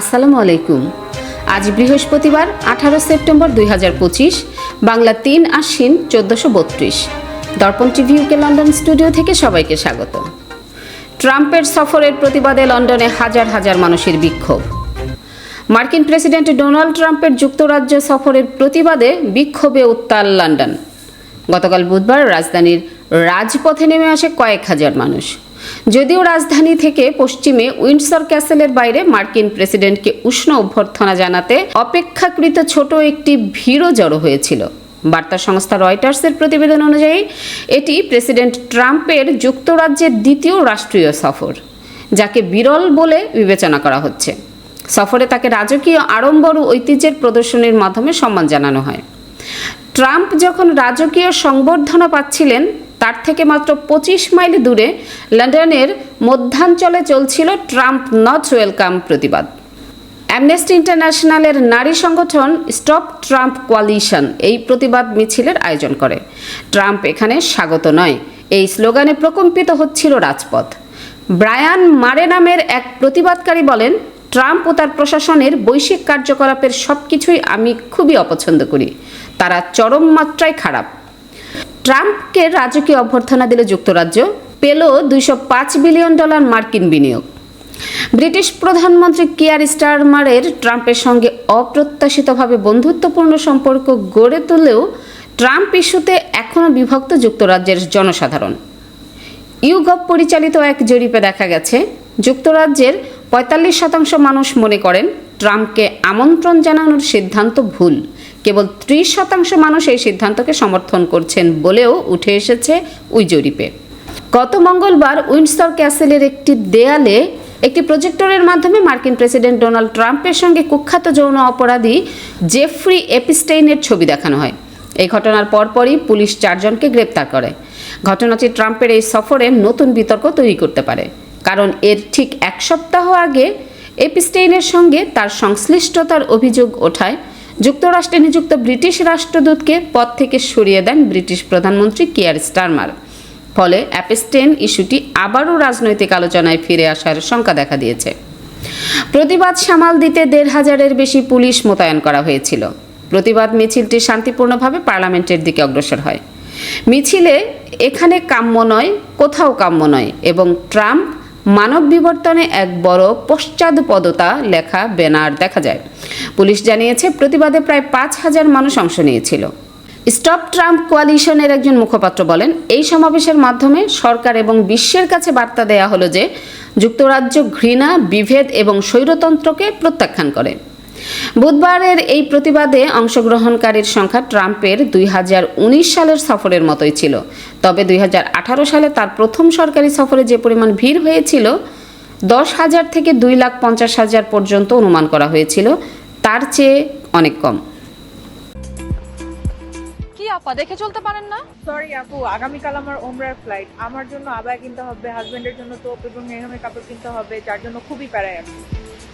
আসসালামু আলাইকুম। আজ বৃহস্পতিবার, আঠারো সেপ্টেম্বর দুই হাজার পঁচিশ, বাংলা তিন আশ্বিন চোদ্দশো বত্রিশ। দর্পণ টিভি ইউকে লন্ডন স্টুডিও থেকে সবাইকে স্বাগত। ট্রাম্পের সফরের প্রতিবাদে লন্ডনে হাজার হাজার মানুষের বিক্ষোভ। মার্কিন প্রেসিডেন্ট ডোনাল্ড ট্রাম্পের যুক্তরাজ্য সফরের প্রতিবাদে বিক্ষোভে উত্তাল লন্ডন। গতকাল বুধবার রাজধানীর রাজপথে নেমে আসে কয়েক হাজার মানুষ। যদিও রাজধানী থেকে পশ্চিমে উইন্ডসর ক্যাসেলের বাইরে মার্কিন প্রেসিডেন্টকে উষ্ণ অভ্যর্থনা জানাতে অপেক্ষাকৃত ছোট একটি ভিড়ও জড়ো হয়েছিল। বার্তা সংস্থা রয়টার্সের প্রতিবেদন অনুযায়ী, এটি প্রেসিডেন্ট ট্রাম্পের যুক্তরাজ্যের দ্বিতীয় রাষ্ট্রীয় সফর, যাকে বিরল বলে বিবেচনা করা হচ্ছে। সফরে তাকে রাজকীয় আড়ম্বর ও ঐতিহ্যের প্রদর্শনীর মাধ্যমে সম্মান জানানো হয়। ট্রাম্প যখন রাজকীয় সংবর্ধনা পাচ্ছিলেন তার থেকে মাত্র পঁচিশ মাইল দূরে লন্ডনের মধ্যাঞ্চলে চলছিল ট্রাম্প নট ওয়েলকাম প্রতিবাদ। অ্যামনেস্টি ইন্টারন্যাশনালের নারী সংগঠন স্টপ ট্রাম্প কোয়ালিশন এই প্রতিবাদ মিছিলের আয়োজন করে। ট্রাম্প এখানে স্বাগত নয়, এই স্লোগানে প্রকম্পিত হচ্ছিল রাজপথ। ব্রায়ান মারে নামের এক প্রতিবাদকারী বলেন, ট্রাম্প ও তার প্রশাসনের বৈশ্বিক কার্যকলাপের সব কিছুই আমি খুবই অপছন্দ করি। তারা চরম মাত্রায় খারাপ। ট্রাম্পকে রাজকীয় অভ্যর্থনা দিল যুক্তরাজ্য, পেল দুইশো পাঁচ বিলিয়ন ডলার মার্কিন বিনিয়োগ। ব্রিটিশ প্রধানমন্ত্রী কিয়ার স্টারমারের ট্রাম্পের সঙ্গে অপ্রত্যাশিতভাবে বন্ধুত্বপূর্ণ সম্পর্ক গড়ে তুললেও ট্রাম্প ইস্যুতে এখনও বিভক্ত যুক্তরাজ্যের জনসাধারণ। ইউগভ পরিচালিত এক জরিপে দেখা গেছে, যুক্তরাজ্যের পঁয়তাল্লিশ শতাংশ মানুষ মনে করেন, ট্রাম্পকে আমন্ত্রণ জানানোর সিদ্ধান্ত ভুল। কেবল ত্রিশ শতাংশ মানুষ এই সিদ্ধান্তকে সমর্থন করছেন বলেও উঠে এসেছে ওই জরিপে। গত মঙ্গলবার উইন্ডসর ক্যাসেলের একটি দেয়ালে একটি প্রজেক্টরের মাধ্যমে মার্কিন প্রেসিডেন্ট ডোনাল্ড ট্রাম্পের সঙ্গে কুখ্যাত যৌন অপরাধী জেফ্রি এপিস্টেইনের ছবি দেখানো হয়। এই ঘটনার পরপরই পুলিশ চারজনকে গ্রেপ্তার করে। ঘটনাটি ট্রাম্পের এই সফরে নতুন বিতর্ক তৈরি করতে পারে। কারণ এর ঠিক এক সপ্তাহ আগে এপিস্টেইনের সঙ্গে তার সংশ্লিষ্টতার অভিযোগ ওঠায় যুক্তরাষ্ট্রে নিযুক্ত ব্রিটিশ রাষ্ট্রদূতকে পদ থেকে সরিয়ে দেন ব্রিটিশ প্রধানমন্ত্রী কিয়ার স্টারমার। ফলে অ্যাপেস্টেন ইস্যুটি আবারও রাজনৈতিক আলোচনায় ফিরে আসার শঙ্কা দেখা দিয়েছে। প্রতিবাদ সামাল দিতে দেড় হাজারের বেশি পুলিশ মোতায়েন করা হয়েছিল। প্রতিবাদ মিছিলটি শান্তিপূর্ণভাবে পার্লামেন্টের দিকে অগ্রসর হয়। মিছিলে এখানে কাম্য নয়, কোথাও কাম্য নয় এবং ট্রাম্প মানব বিবর্তনে এক বড় পশ্চাদপদতা লেখা ব্যানার দেখা যায়। পুলিশ জানিয়েছে, প্রতিবাদে প্রায় পাঁচ হাজার মানুষ অংশ নিয়েছিল। স্টপ ট্রাম্প কোয়ালিশনের একজন মুখপাত্র বলেন, এই সমাবেশের মাধ্যমে সরকার এবং বিশ্বের কাছে বার্তা দেয়া হলো যে, যুক্তরাজ্য ঘৃণা, বিভেদ এবং স্বৈরতন্ত্রকে প্রত্যাখ্যান করে। বুধবারের এই প্রতিবাদে অংশগ্রহণকারীর সংখ্যা ট্রাম্পের দুই হাজার উনিশ সালের সফরের মতোই ছিল। তবে দুই হাজার আঠারো সালে তার প্রথম সরকারি সফরে যে পরিমাণ ভিড় হয়েছিল দশ হাজার থেকে দুই লাখ পঞ্চাশ হাজার পর্যন্ত অনুমান করা হয়েছিল। তার চেয়ে অনেক কম। কি আপা দেখে চলতে পারেন না? সরি আপু আগামীকাল আমার ওমরার ফ্লাইট আমার জন্য আবায় কিনতে হবে হাজবেন্ডের জন্য তোপ এবং মেহমের কাপড় কিনতে হবে যার জন্য খুবই প্যারায় আমি।